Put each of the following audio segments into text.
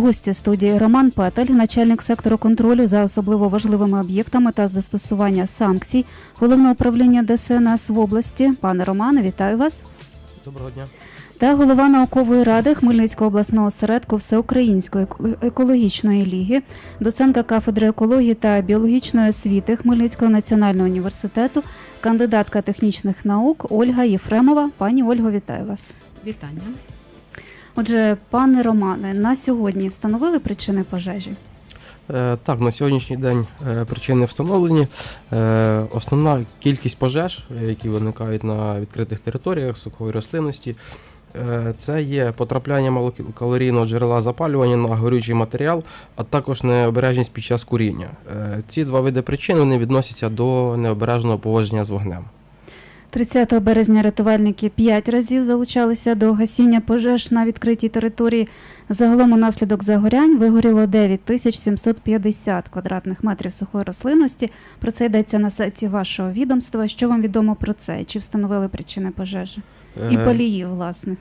Гості студії Роман Петель, начальник сектору контролю за особливо важливими об'єктами та застосування санкцій головного управління ДСНС в області. Пане Романе, вітаю вас. Доброго дня. Та голова наукової ради Хмельницького обласного осередку Всеукраїнської еко- екологічної ліги, доцентка кафедри екології та біологічної освіти Хмельницького національного університету, кандидатка технічних наук Ольга Єфремова. Пані Ольго, вітаю вас. Вітання. Отже, пане Романе, на сьогодні встановили причини пожежі? Е, Так, на сьогоднішній день е, причини встановлені. Е, Основна кількість пожеж, які виникають на відкритих територіях сухої рослинності, це є потрапляння малокалорійного джерела запалювання на горючий матеріал, а також необережність під час куріння. Ці два види причин вони відносяться до необережного поводження з вогнем. 30 березня рятувальники 5 разів залучалися до гасіння пожеж на відкритій території. Загалом унаслідок загорянь вигоріло 9750 квадратних метрів сухої рослинності. Про це йдеться на сайті вашого відомства. Що вам відомо про це? Чи встановили причини пожежі? І полії, власне.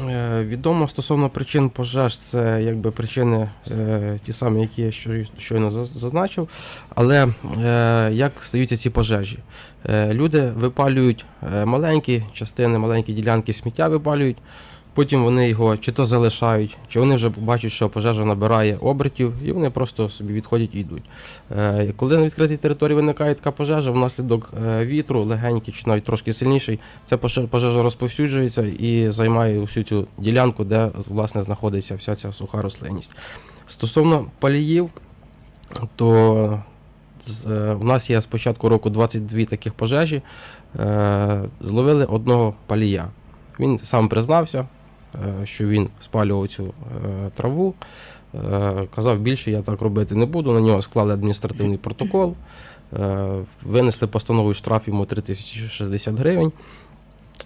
Е, Відомо стосовно причин пожеж, це якби причини е, ті самі, які я щойно зазначив. Але е, як стаються ці пожежі? Люди випалюють маленькі частини, маленькі ділянки сміття випалюють. Потім вони його чи то залишають, чи вони вже бачать, що пожежа набирає обертів, і вони просто собі відходять і йдуть. Е, Коли на відкритій території виникає така пожежа, внаслідок е, вітру, легенький чи навіть трошки сильніший, ця пожежа розповсюджується і займає всю цю ділянку, де власне знаходиться вся ця суха рослинність. Стосовно паліїв, то е, в нас є з початку року 22 таких пожежі. Зловили одного палія. Він сам признався, що він спалював цю е, траву. Е, Казав, більше я так робити не буду. На нього склали адміністративний протокол, е, винесли постанову штраф йому 3060 гривень.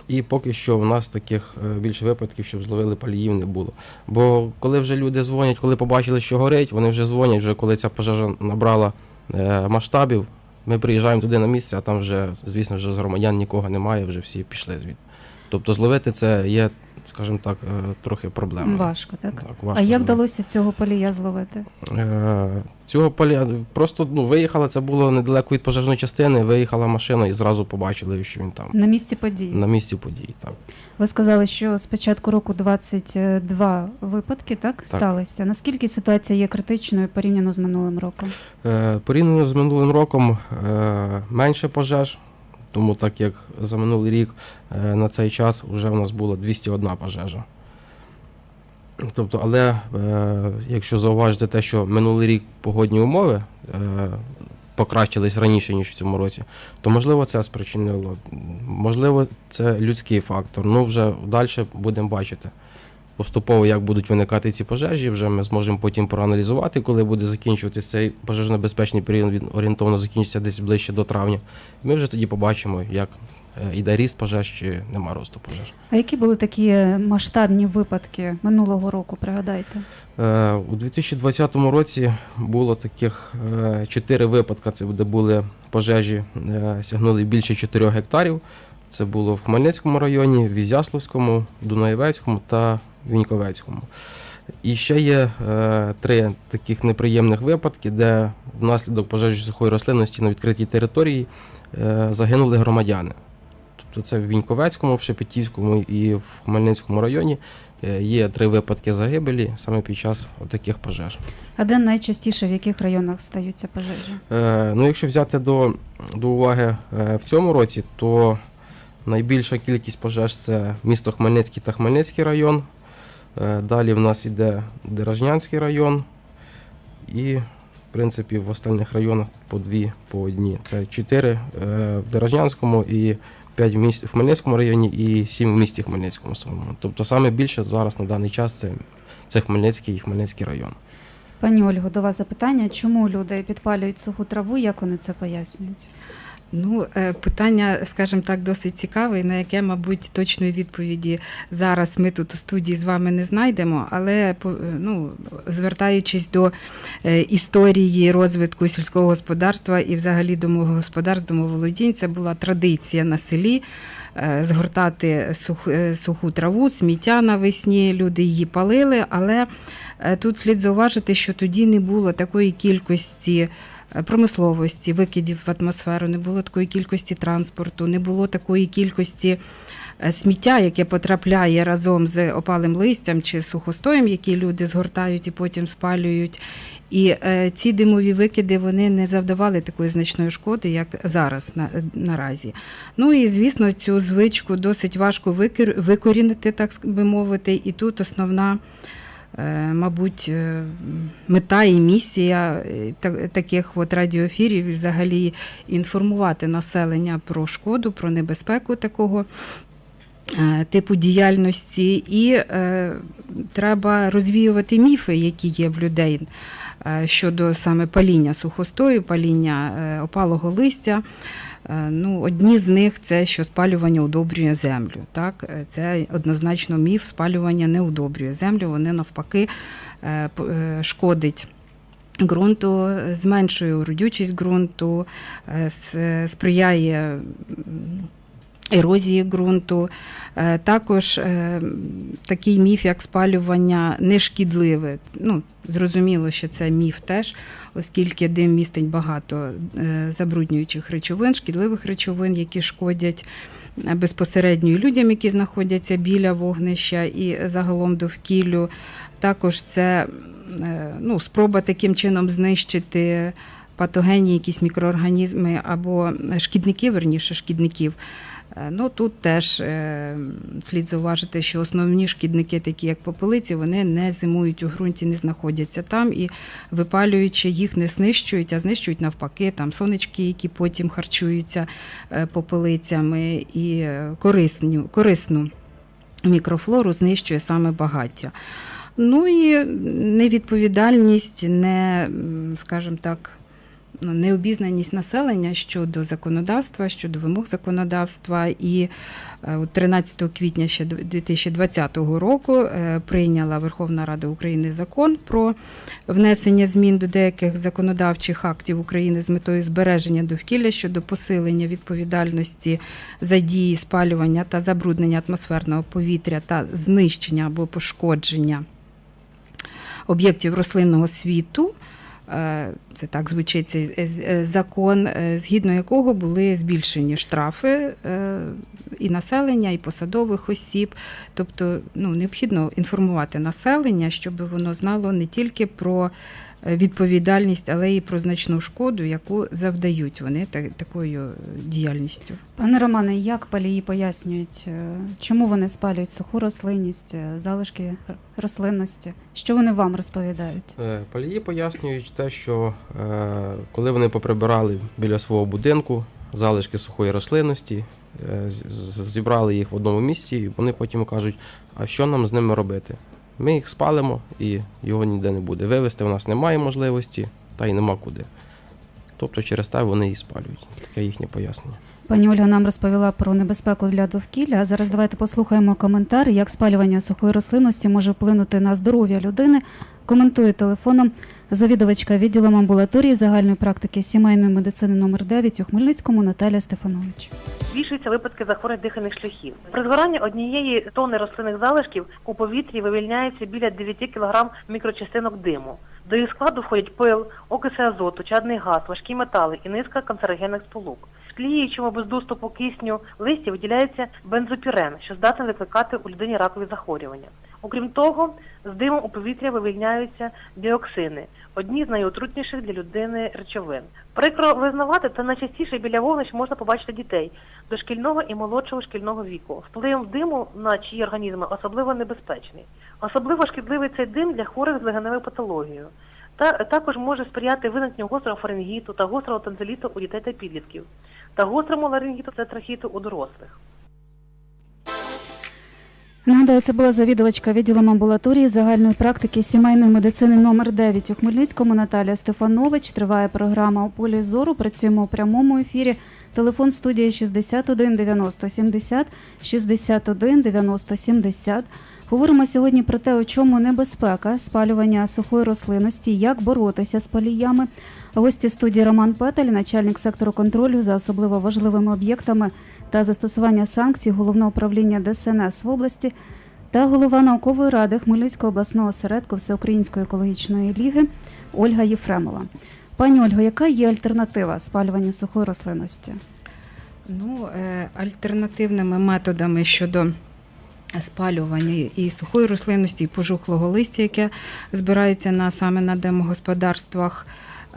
І поки що у нас таких е, більше випадків, щоб зловили паліїв, не було. Бо коли вже люди дзвонять, коли побачили, що горить, вони вже дзвонять, вже коли ця пожежа набрала е, масштабів. Ми приїжджаємо туди на місце, а там вже, звісно, вже з громадян нікого немає, вже всі пішли звідти. Тобто зловити це є, скажімо так, е, трохи проблемою. Важко, так? Так, А як вдалося цього палія зловити? Е, Цього поля просто ну, виїхала, це було недалеко від пожежної частини, виїхала машина і зразу побачили, що він там. На місці події. На місці подій, так. Ви сказали, що з початку року 22 випадки так, сталися. Наскільки ситуація є критичною порівняно з минулим роком? Е, порівняно з минулим роком е, менше пожеж, тому так як за минулий рік е, на цей час вже в нас було 201 пожежа. Тобто, але е, якщо зауважити те, що минулий рік погодні умови е, покращились раніше, ніж в цьому році, то можливо це спричинило. Можливо, це людський фактор. Ну, вже далі будемо бачити. Поступово, як будуть виникати ці пожежі, вже ми зможемо потім проаналізувати, коли буде закінчуватися цей пожежно-безпечний період, він орієнтовно закінчиться десь ближче до травня. Ми вже тоді побачимо, як е, іде ріст пожеж чи нема росту пожеж. А які були такі масштабні випадки минулого року? Пригадайте? Е, У 2020 році було таких е, чотири випадки, це де були пожежі, сягнули більше 4 гектарів. Це було в Хмельницькому районі, в Ізяславському, Дунаєвецькому та Віньковецькому. І ще є е, три таких неприємних випадки, де внаслідок пожежі сухої рослинності на відкритій території е, загинули громадяни. Тобто це в Віньковецькому, в Шепетівському і в Хмельницькому районі е, є три випадки загибелі саме під час таких пожеж. А де найчастіше в яких районах стаються пожежі? Е, ну, якщо взяти до, до уваги е, в цьому році, то найбільша кількість пожеж це місто Хмельницький та Хмельницький район. Е, далі в нас іде Деражнянський район. І, в принципі, в остальних районах по дві, по одній. Це чотири е, в Деражнянському і п'ять в, місті, в Хмельницькому районі і сім в місті Хмельницькому самому. Тобто саме більше зараз на даний час це, це Хмельницький і Хмельницький район. Пані Ольго, до вас запитання, чому люди підпалюють суху траву, як вони це пояснюють? Ну, е, питання, скажімо так, досить цікаве, на яке, мабуть, точної відповіді зараз ми тут у студії з вами не знайдемо. Але по- ну, звертаючись до е, історії розвитку сільського господарства і взагалі домогосподарств, домоволодінь, це була традиція на селі. е, Згортати сух, е, суху траву, сміття навесні, люди її палили, але Е, Тут слід зауважити, що тоді не було такої кількості е, промисловості, викидів в атмосферу, не було такої кількості транспорту, не було такої кількості е, сміття, яке потрапляє разом з опалим листям чи сухостоєм, які люди згортають і потім спалюють. І е, ці димові викиди вони не завдавали такої значної шкоди, як зараз на, наразі. Ну і звісно, цю звичку досить важко викор- викорінити, так би мовити. І тут основна, е, мабуть, е, мета і місія е, таких от радіоефірів і взагалі інформувати населення про шкоду, про небезпеку такого. е, Типу діяльності, і е, треба розвіювати міфи, які є в людей е, щодо саме паління сухостою, паління е, опалого листя. Е, Ну, одні з них це що спалювання удобрює землю. Так? Е, Це однозначно міф, спалювання не удобрює землю, вони навпаки е, е, шкодить. Ґрунту зменшує родючість ґрунту, е, сприяє ерозії ґрунту. Е, Також е, такий міф, як спалювання, не шкідливе. Ну, зрозуміло, що це міф теж, оскільки дим містить багато е, забруднюючих речовин, шкідливих речовин, які шкодять безпосередньо людям, які знаходяться біля вогнища, і загалом довкіллю. Також це ну, спроба таким чином знищити патогенні якісь мікроорганізми або шкідники, верніше шкідників. Е, Ну тут теж е, слід зауважити, що основні шкідники, такі як попелиці, вони не зимують у ґрунті, не знаходяться там і випалюючи їх не знищують, а знищують навпаки там сонечки, які потім харчуються е, попелицями, і е, корисну, мікрофлору знищує саме багаття. Ну і невідповідальність, не, скажімо так, необізнаність населення щодо законодавства, щодо вимог законодавства. І е, 13 квітня ще 2020 року е, прийняла Верховна Рада України закон про внесення змін до деяких законодавчих актів України з метою збереження довкілля щодо посилення відповідальності за дії спалювання та забруднення атмосферного повітря та знищення або пошкодження об'єктів рослинного світу. Е, Це так звучить цей е, е, закон, згідно якого були збільшені штрафи і населення, і посадових осіб. Тобто ну, необхідно інформувати населення, щоб воно знало не тільки про відповідальність, але й про значну шкоду, яку завдають вони та- такою діяльністю. Пане Романе, як палії пояснюють, е, чому вони спалюють суху рослинність, е, залишки рослинності? Що вони вам розповідають? Е, Палії пояснюють те, що е, коли вони поприбирали біля свого будинку залишки сухої рослинності, е, зібрали їх в одному місці, і вони потім кажуть, а що нам з ними робити? Ми їх спалимо і його ніде не буде. Вивезти в нас немає можливості, та й нема куди. Тобто через те вони і спалюють. Таке їхнє пояснення. Пані Ольга нам розповіла про небезпеку для довкілля. Зараз давайте послухаємо коментар, як спалювання сухої рослинності може вплинути на здоров'я людини. Коментує телефоном завідувачка відділом амбулаторії загальної практики сімейної медицини номер 9 у Хмельницькому Наталя Стефанович. Збільшуються випадки захворювань дихальних шляхів. При згоранні однієї тонни рослинних залишків у повітрі вивільняється біля 9 кг мікрочастинок диму. До їх складу входять пил, окиси азоту, чадний газ, важкі метали і низка канцерогенних сполук. Тліючому без доступу кисню листі виділяється бензопірен, що здатний викликати у людині ракові захворювання. Окрім того, з димом у повітря вивільняються діоксини, одні з найотрутніших для людини речовин. Прикро визнавати, та найчастіше біля вогнищ можна побачити дітей дошкільного і молодшого шкільного віку. Вплив диму на чиї організми особливо небезпечний. Особливо шкідливий цей дим для хворих з легеневою патологією. Та також може сприяти виникненню гострого фарингіту та гострого танзеліту у дітей та підлітків, та гострому ларингіту та трахіту у дорослих. Нагадаю, це була завідувачка відділом амбулаторії загальної практики сімейної медицини номер 9 у Хмельницькому Наталія Стефанович. Триває програма у полі зору. Працюємо у прямому ефірі. Телефон студії 61 90 70 61 90 70. Говоримо сьогодні про те, у чому небезпека спалювання сухої рослинності, як боротися з паліями. Гості студії Роман Петель, начальник сектору контролю за особливо важливими об'єктами та застосування санкцій головного управління ДСНС в області та голова наукової ради Хмельницького обласного осередку Всеукраїнської екологічної ліги Ольга Єфремова. Пані Ольго, яка є альтернатива спалюванню сухої рослинності? Ну, е, альтернативними методами щодо спалювання і сухої рослинності, і пожухлого листя, яке збирається на саме на домогосподарствах.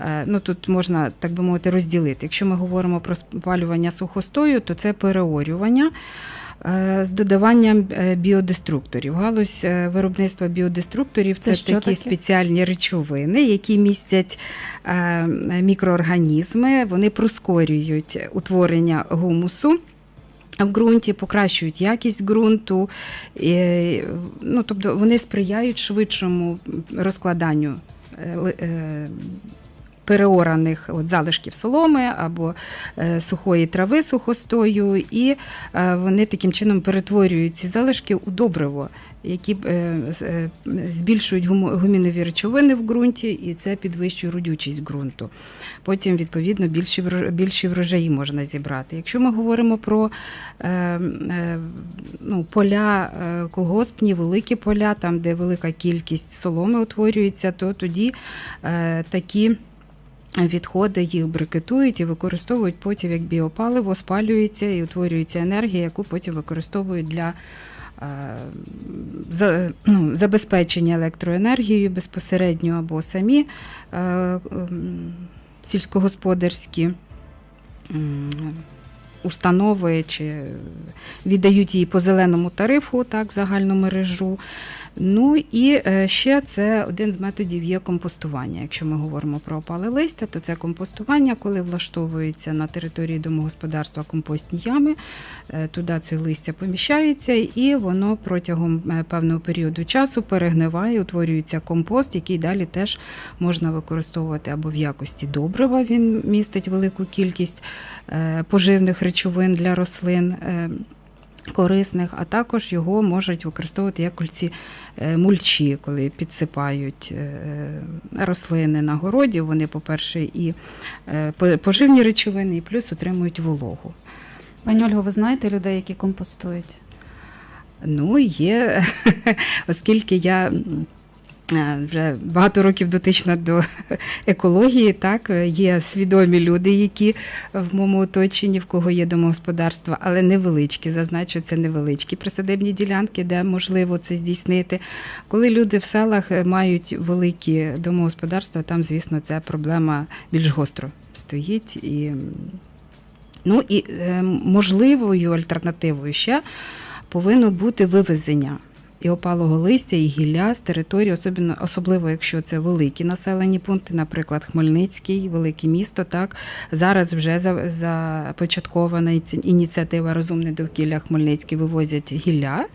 Е, Ну, тут можна, так би мовити, розділити. Якщо ми говоримо про спалювання сухостою, то це переорювання е, з додаванням е, біодеструкторів. Галузь виробництва біодеструкторів це, Це такі таке? спеціальні речовини, які містять мікроорганізми, вони прискорюють утворення гумусу. В ґрунті покращують якість ґрунту, і, ну, тобто вони сприяють швидшому розкладанню переораних от, залишків соломи або е, сухої трави сухостою, і е, вони таким чином перетворюють ці залишки у добриво, які е, збільшують гумінові речовини в ґрунті, і це підвищує родючість ґрунту. Потім, відповідно, більші, більші врожаї можна зібрати. Якщо ми говоримо про ну, поля колгоспні, великі поля, там, де велика кількість соломи утворюється, то тоді такі. Відходи їх брикетують і використовують потім як біопаливо, спалюється і утворюється енергія, яку потім використовують для е, ну, забезпечення електроенергією безпосередньо або самі е, ем, сільськогосподарські установи чи віддають її по зеленому тарифу, так, в загальну мережу. Ну і е, ще це один з методів є компостування. Якщо ми говоримо про опале листя, то це компостування, коли влаштовується на території домогосподарства компостні ями, е, туди це листя поміщається, і воно протягом е, певного періоду часу перегниває, утворюється компост, який далі теж можна використовувати або в якості добрива. Він містить велику кількість поживних речовин для рослин. Корисних, а також його можуть використовувати як кульці е, мульчі, коли підсипають е, рослини на городі. Вони, по-перше, і е, поживні речовини, і плюс утримують вологу. Пані Ольго, ви знаєте людей, які компостують? Ну, є, оскільки я вже багато років дотична до екології, так, е, є свідомі люди, які в моєму оточенні, в кого є домогосподарства, але невеличкі, зазначу, це невеличкі присадибні ділянки, де можливо це здійснити. Коли люди в селах е, мають великі домогосподарства, там, звісно, ця проблема більш гостро стоїть. І, ну, і е, можливою альтернативою ще повинно бути вивезення і опалого листя, і гілля з території, особливо, особливо якщо це великі населені пункти, наприклад, Хмельницький, велике місто. Так зараз вже за- започаткована іці- ініціатива Розумне довкілля Хмельницький вивозять гілля.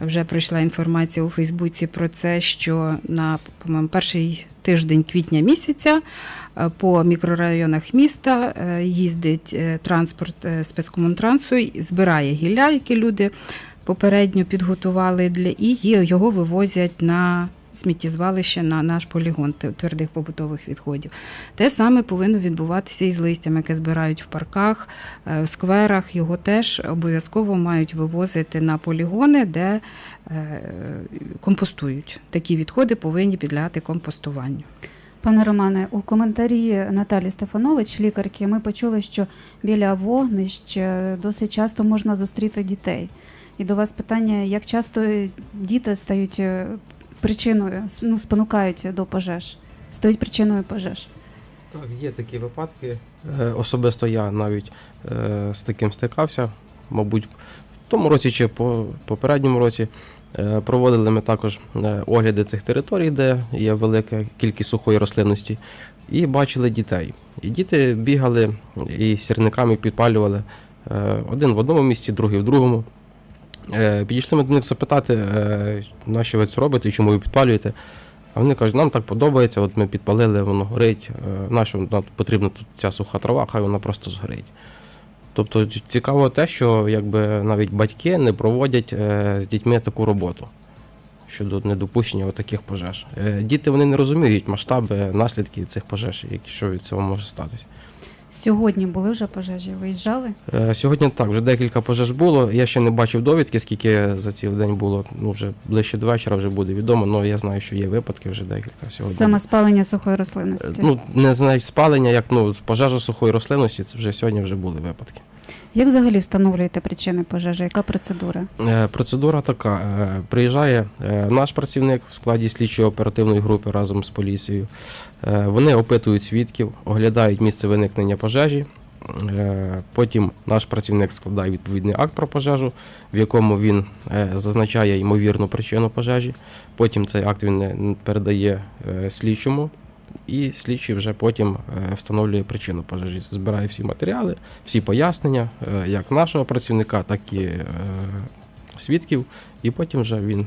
Вже прийшла інформація у Фейсбуці про це, що на перший тиждень квітня місяця е, по мікрорайонах міста е, їздить е, транспорт спецкомунтрансу, збирає гілля, які люди попередньо підготували для і його вивозять на сміттєзвалище на наш полігон твердих побутових відходів. Те саме повинно відбуватися і з листям, яке збирають в парках, е, в скверах. Його теж обов'язково мають вивозити на полігони, де е, компостують. Такі відходи повинні підлягати компостуванню. Пане Романе, у коментарі Наталі Стефанович, лікарки, ми почули, що біля вогнищ досить часто можна зустріти дітей. І до вас питання, як часто діти стають е, причиною, ну, спонукають до пожеж, стають причиною пожеж. Так, є такі випадки. Е, Особисто я навіть е, з таким стикався. Мабуть, в тому році чи по попередньому році проводили ми також огляди цих територій, де є велика кількість сухої рослинності, і бачили дітей. І діти бігали і сірниками підпалювали один в одному місці, другий в другому. Е, Підійшли ми до них запитати, е, на що ви це робите і чому ви підпалюєте. А вони кажуть, нам так подобається, от ми підпалили, воно горить. е, Нащо нам потрібна тут ця суха трава, хай вона просто згорить. Тобто цікаво те, що якби навіть батьки не проводять з дітьми таку роботу щодо недопущення таких пожеж. Діти вони не розуміють масштаби наслідків цих пожеж, які що від цього може статися. Сьогодні були вже пожежі, виїжджали? Е, Сьогодні так, вже декілька пожеж було. Я ще не бачив довідки, скільки за цілий день було. Ну, вже ближче до вечора вже буде відомо, але я знаю, що є випадки вже декілька сьогодні. Саме спалення сухої Е, рослинності. Ну, не знаю, спалення, як ну, пожежа сухої рослинності, це вже сьогодні вже були випадки. Як взагалі встановлюєте причини пожежі? Яка процедура? Е, Процедура така: Е, приїжджає е, наш працівник в складі слідчої оперативної групи разом з поліцією. Вони опитують свідків, оглядають місце виникнення пожежі. Потім наш працівник складає відповідний акт про пожежу, в якому він зазначає ймовірну причину пожежі. Потім цей акт він передає слідчому, і слідчий вже потім е, встановлює причину пожежі. Збирає всі матеріали, всі пояснення, е, як нашого працівника, так і е, свідків, і потім вже він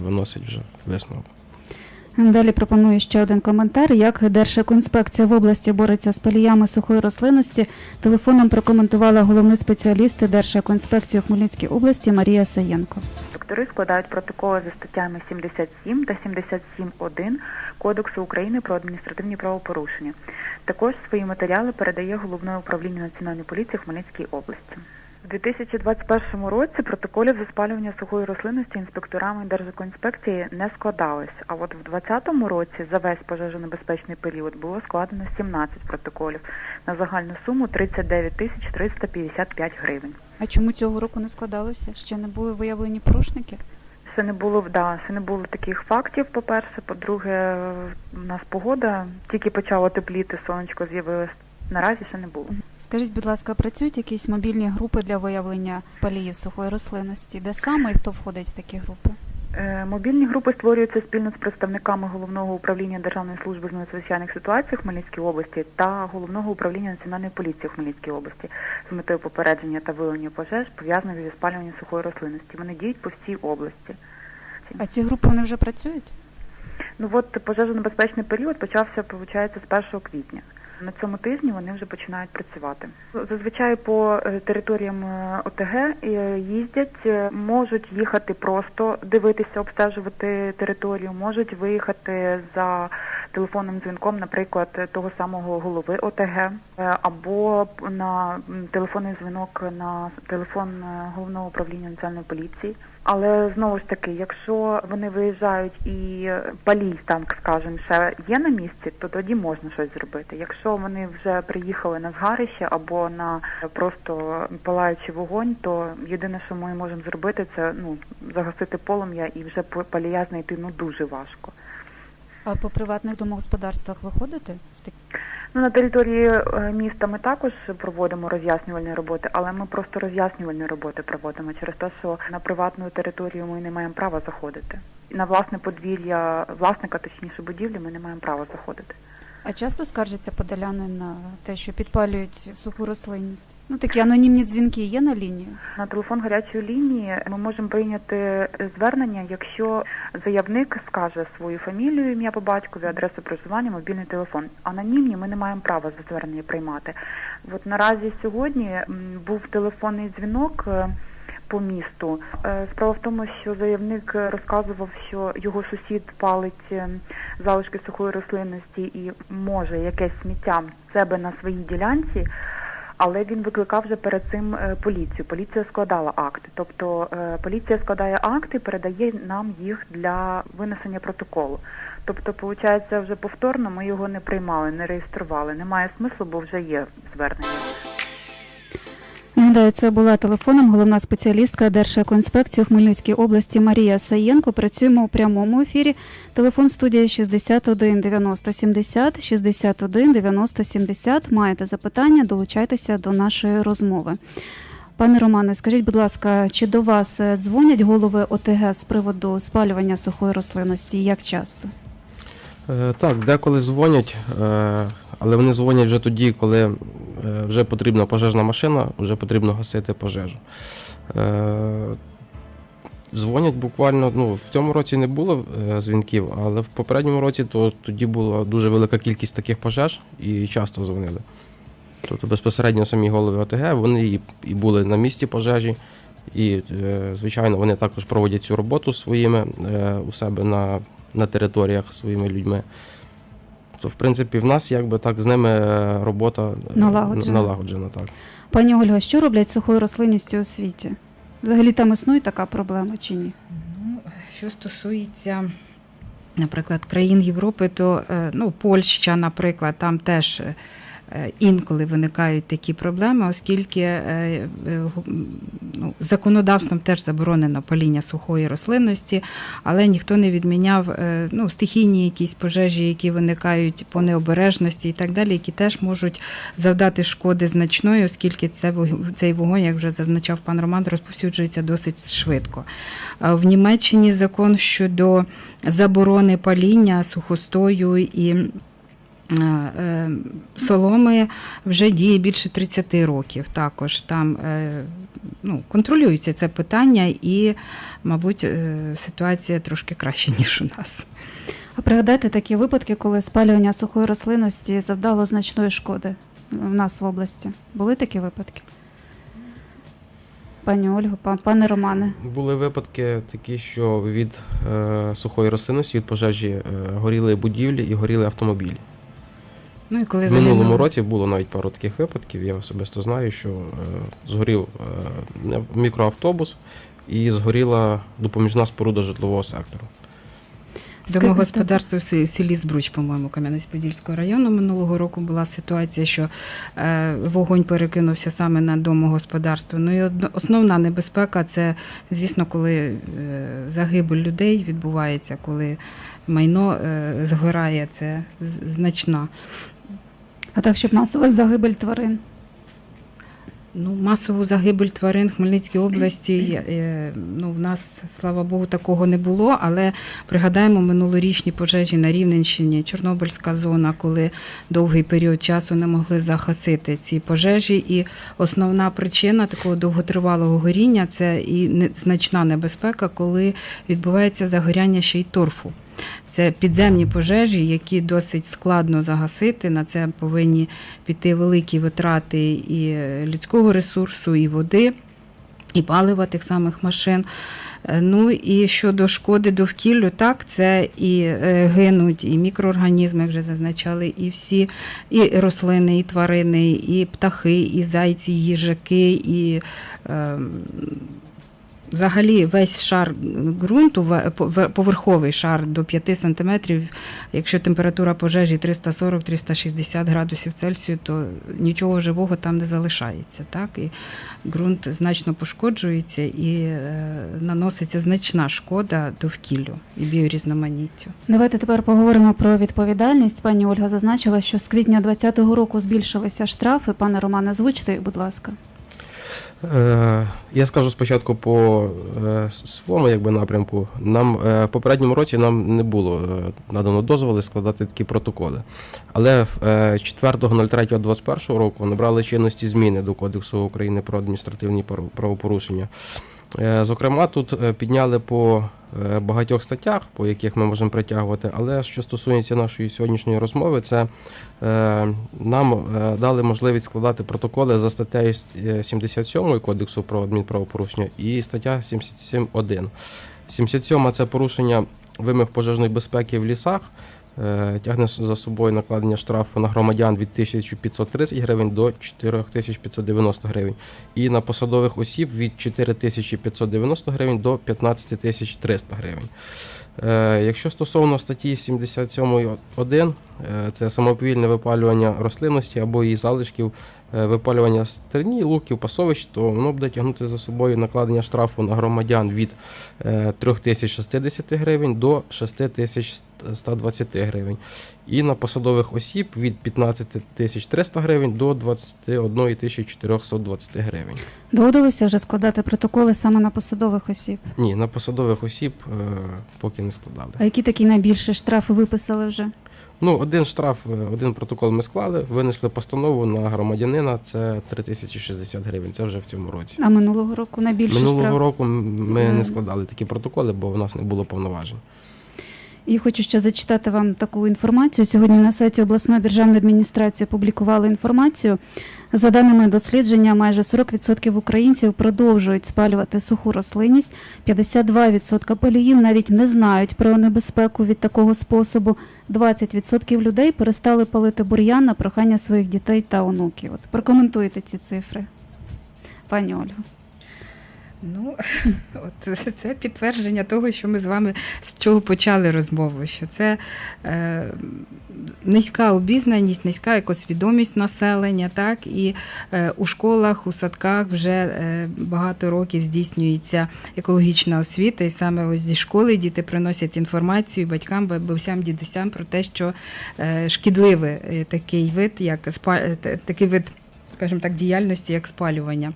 виносить вже висновок. Далі пропоную ще один коментар. Як Держекоінспекція в області бореться з паліями сухої рослинності, телефоном прокоментувала головний спеціаліст Держекоінспекції у Хмельницькій області Марія Саєнко. Інспектори складають протоколи за статтями 77 та 77.1 Кодексу України про адміністративні правопорушення. Також свої матеріали передає головне управління Національної поліції в Хмельницькій області. У 2021 році протоколів за спалювання сухої рослинності інспекторами Держекоінспекції не складалось. А от в 2020 році за весь пожежонебезпечний період було складено 17 протоколів на загальну суму 39 тисяч 355 гривень. А чому цього року не складалося? Ще не були виявлені порушники? Ще не було да, ще не було таких фактів. По-перше, по-друге, у нас погода тільки почало тепліти, сонечко з'явилось. Наразі ще не було. Скажіть, будь ласка, працюють якісь мобільні групи для виявлення паліїв сухої рослинності? Де саме і хто входить в такі групи? Е, Мобільні групи створюються спільно з представниками головного управління Державної служби з надзвичайних ситуацій в Хмельницькій області та головного управління Національної поліції в Хмельницькій області з метою попередження та виявлення пожеж пов'язаних зі спалюванням сухої рослинності. Вони діють по всій області. А ці групи вони вже працюють? Ну от пожежонебезпечний період почався, виходить, з 1 квітня. На цьому тижні вони вже починають працювати. Зазвичай по е, територіям е, ОТГ е, їздять, можуть їхати просто дивитися, обстежувати територію, можуть виїхати за телефонним дзвінком, наприклад, того самого голови ОТГ, або на телефонний дзвінок на телефон головного управління національної поліції. Але знову ж таки, якщо вони виїжджають і е, палій там, скажімо, ще є на місці, то тоді можна щось зробити. Якщо вони вже приїхали на згарище або на е, просто палаючий вогонь, то єдине, що ми можемо зробити, це ну загасити полум'я і вже палія знайти ну дуже важко. А по приватних домогосподарствах виходите? з таких? Ну, на території е, міста ми також проводимо роз'яснювальні роботи, але ми просто роз'яснювальні роботи проводимо через те, що на приватну територію ми не маємо права заходити. На власне подвір'я власника, точніше будівлі, ми не маємо права заходити. А часто скаржаться подоляни на те, що підпалюють суху рослинність? Ну такі анонімні дзвінки є на лінію. На телефон гарячої лінії ми можемо прийняти звернення, якщо заявник скаже свою фамілію, ім'я по батькові, адресу проживання, мобільний телефон. Анонімні ми не маємо права за звернення приймати. От наразі сьогодні був телефонний дзвінок. По місту Е, справа в тому, що заявник розказував, що його сусід палить е, залишки сухої рослинності і може якесь сміття себе на своїй ділянці. Але він викликав вже перед цим е, поліцію. Поліція складала акти. Тобто поліція складає акти, передає нам їх для винесення протоколу. Тобто, виходить, вже повторно ми його не приймали, не реєстрували. Немає смислу, бо вже є звернення. Нагадаю, це була телефоном головна спеціалістка Держекоінспекції у Хмельницькій області Марія Саєнко. Працюємо у прямому ефірі. Телефон студії 61 90 70 61 90 70. Маєте запитання, долучайтеся до нашої розмови. Пане Романе, скажіть, будь ласка, чи до вас е, дзвонять голови ОТГ з приводу спалювання сухої рослинності? Як часто? Е, Так, деколи дзвонять, е, але вони дзвонять вже тоді, коли вже потрібна пожежна машина, вже потрібно гасити пожежу. Е, Дзвонять буквально, ну, в цьому році не було е, дзвінків, але в попередньому році то тоді була дуже велика кількість таких пожеж і часто дзвонили. Тобто безпосередньо самі голови ОТГ, вони і, і були на місці пожежі, і, е, звичайно, вони також проводять цю роботу своїми е, у себе на, на територіях своїми людьми. То в принципі в нас якби так з ними е, робота е, Налагоджена. налагоджена так. Пані Ольга, що роблять з сухою рослинністю у світі? Взагалі там існує така проблема чи ні? Ну, що стосується, наприклад, країн Європи, то е, ну, Польща, наприклад, там теж. Е, Інколи виникають такі проблеми, оскільки е, е, ну, законодавством теж заборонено паління сухої рослинності, але ніхто не відміняв ну, стихійні якісь пожежі, які виникають по необережності і так далі, які теж можуть завдати шкоди значної, оскільки це цей вогонь, як вже зазначав пан Роман, розповсюджується досить швидко. В Німеччині закон щодо заборони паління сухостою і соломи вже діє більше 30 років. Також там е, ну, контролюється це питання, і, мабуть, е, ситуація трошки краща, ніж у нас. А пригадайте такі випадки, коли спалювання сухої рослинності завдало значної шкоди в нас в області. Були такі випадки? Пані Ольго, пане Романе. Були випадки такі, що від е, сухої рослинності, від пожежі е, горіли будівлі і горіли автомобілі. Ну і коли В минулому загинули- році було навіть пару таких випадків. Я особисто знаю, що е, згорів е, мікроавтобус і згоріла допоміжна споруда житлового сектору. Домогосподарство в селі- селі Збруч, по-моєму, Кам'янець-Подільського району минулого року була ситуація, що е, вогонь перекинувся саме на домогосподарство. Ну і основна небезпека це, звісно, коли е, загибель людей відбувається, коли майно е, згорає, це значна. А так, щоб масова загибель тварин. Ну, масову загибель тварин в Хмельницькій області. е, Ну, в нас, слава Богу, такого не було. Але пригадаємо минулорічні пожежі на Рівненщині, Чорнобильська зона, коли довгий період часу не могли загасити ці пожежі. І основна причина такого довготривалого горіння це і значна небезпека, коли відбувається загоряння ще й торфу. Це підземні пожежі, які досить складно загасити. На це повинні піти великі витрати і е, людського ресурсу, і води, і палива тих самих машин. Е, Ну і щодо шкоди довкіллю, так, це і е, гинуть, і мікроорганізми, вже зазначали, і всі, і рослини, і тварини, і птахи, і зайці, і їжаки, і е, Взагалі весь шар ґрунту, ве- пове- поверховий шар до 5 сантиметрів, якщо температура пожежі 340-360 градусів Цельсію, то нічого живого там не залишається. Так? І ґрунт значно пошкоджується і е, наноситься значна шкода довкіллю і біорізноманіттю. Давайте тепер поговоримо про відповідальність. Пані Ольга зазначила, що з квітня 2020 року збільшилися штрафи. Пане Романе, озвучте їх, будь ласка. Е, Я скажу спочатку по е, своєму якби, напрямку. Нам е, в попередньому році нам не було надано дозволи складати такі протоколи. Але е, 4.03.21 року набрали чинності зміни до Кодексу України про адміністративні правопорушення. Зокрема, тут підняли по багатьох статтях, по яких ми можемо притягувати. Але що стосується нашої сьогоднішньої розмови, це нам е, дали можливість складати протоколи за статтею е, 77 Кодексу про адмінправопорушення і стаття 77.1. 77 це порушення вимог пожежної безпеки в лісах. е, Тягне за собою накладення штрафу на громадян від 1530 гривень до 4590 гривень. І на посадових осіб від 4590 гривень до 15300 гривень. Е, Якщо стосовно статті 77.1, е, це самовільне випалювання рослинності або її залишків, е, випалювання стерні, луків, пасовищ, то воно буде тягнути за собою накладення штрафу на громадян від е, 3060 гривень до 6120 гривень. І на посадових осіб від 15300 гривень до 21420 гривень. Доводилося вже складати протоколи саме на посадових осіб. Ні, на посадових осіб е, поки не складали. А які такі найбільші штрафи виписали вже? Ну, один штраф, е, один протокол ми склали, винесли постанову на громадянина, це 3060 гривень. Це вже в цьому році. А минулого року найбільший Минулого штраф? року ми не складали такі протоколи, бо в нас не було повноважень. І хочу ще зачитати вам таку інформацію. Сьогодні на сайті обласної державної адміністрації опублікували інформацію. За даними дослідження, майже 40% українців продовжують спалювати суху рослинність. 52% паліїв навіть не знають про небезпеку від такого способу. 20% людей перестали палити бур'ян на прохання своїх дітей та онуків. От прокоментуйте ці цифри, пані Ольго. Ну, от це підтвердження того, що ми з вами з чого почали розмову. Що це е, низька обізнаність, низька екосвідомість населення, так і е, у школах, у садках вже е, багато років здійснюється екологічна освіта, і саме ось зі школи діти приносять інформацію батькам, бабусям, дідусям про те, що е, шкідливий е, такий вид, як спа, е, такий вид, скажімо так, діяльності, як спалювання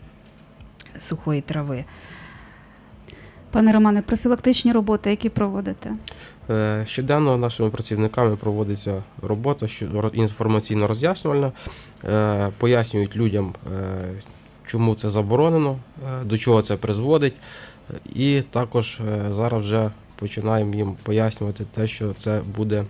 сухої трави. Пане Романе, профілактичні роботи, які проводите? Е, Щоденно нашими працівниками проводиться робота що- ро- інформаційно-роз'яснювальна, Е, пояснюють людям, е, чому це заборонено, до чого це призводить. І також зараз вже починаємо їм пояснювати те, що це буде,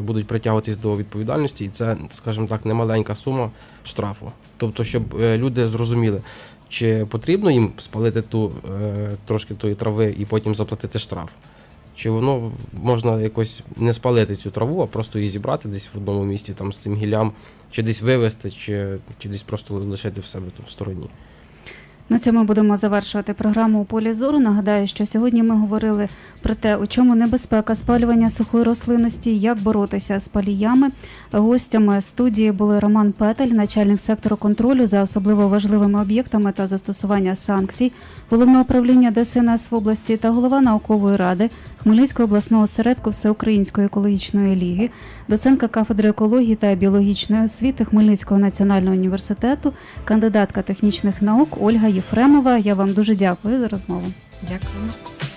будуть притягуватись до відповідальності, і це, скажімо так, немаленька сума штрафу. Тобто, щоб е, люди зрозуміли, чи потрібно їм спалити ту е, трошки тої трави і потім заплатити штраф. Чи воно можна якось не спалити цю траву, а просто її зібрати десь в одному місці там з цим гіллям, чи десь вивезти, чи, чи десь просто лишити в себе там в стороні. На цьому будемо завершувати програму у полі зору. Нагадаю, що сьогодні ми говорили про те, у чому небезпека спалювання сухої рослинності, як боротися з паліями. Гостями студії були Роман Петель, начальник сектору контролю за особливо важливими об'єктами та застосування санкцій головного управління ДСНС в області та голова наукової ради Хмельницького обласного осередку Всеукраїнської екологічної ліги, доцентка кафедри екології та біологічної освіти Хмельницького національного університету, кандидатка технічних наук Ольга Єфремова. Я вам дуже дякую за розмову. Дякую.